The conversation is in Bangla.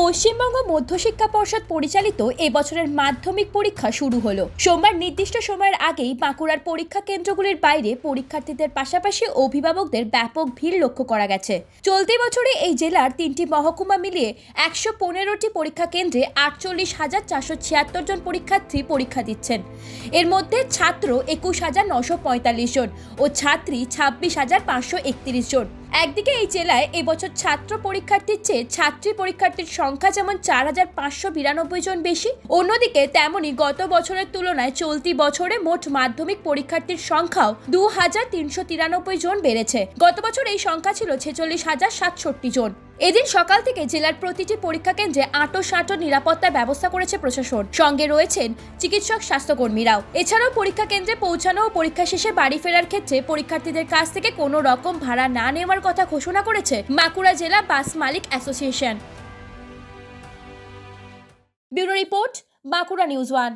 পশ্চিমবঙ্গ মধ্যশিক্ষা পর্ষদ পরিচালিত এবছরের মাধ্যমিক পরীক্ষা শুরু হলো। সোমবার নির্দিষ্ট সময়ের আগেই বাঁকুড়ার পরীক্ষা কেন্দ্রগুলির বাইরে পরীক্ষার্থীদের পাশাপাশি অভিভাবকদের ব্যাপক ভিড় লক্ষ্য করা গেছে। চলতি বছরে এই জেলার তিনটি মহকুমা মিলিয়ে একশো পনেরোটি পরীক্ষা কেন্দ্রে আটচল্লিশ হাজার চারশো ছিয়াত্তর জন পরীক্ষার্থী পরীক্ষা দিচ্ছেন। এর মধ্যে ছাত্র একুশ হাজার নশো পঁয়তাল্লিশ জন ও ছাত্রী ছাব্বিশ হাজার পাঁচশো একত্রিশ জন। একদিকে এই জেলায় এবছর ছাত্র পরীক্ষার্থীর চেয়ে ছাত্রী পরীক্ষার্থীর সংখ্যা যেমন চার হাজার পাঁচশো বিরানব্বই জন বেশি, অন্যদিকে তেমনি গত বছরের তুলনায় চলতি বছরে মোট মাধ্যমিক পরীক্ষার্থীর সংখ্যাও দু হাজার তিনশো তিরানব্বই জন বেড়েছে। গত বছর এই সংখ্যা ছিল ছেচল্লিশ হাজার সাতষট্টি জন। এদিন সকাল থেকে জেলার প্রতিটি পরীক্ষা কেন্দ্রে আটো সাঁটো নিরাপত্তার ব্যবস্থা করেছে প্রশাসন। সঙ্গে রয়েছেন চিকিৎসক, স্বাস্থ্যকর্মীরাও। এছাড়াও পরীক্ষা কেন্দ্রে পৌঁছানো ও পরীক্ষা শেষে বাড়ি ফেরার ক্ষেত্রে পরীক্ষার্থীদের কাছ থেকে কোনো রকম ভাড়া না নেওয়ার কথা ঘোষণা করেছে বাঁকুড়া জেলা বাস মালিক association. Bureau report Bankura news one.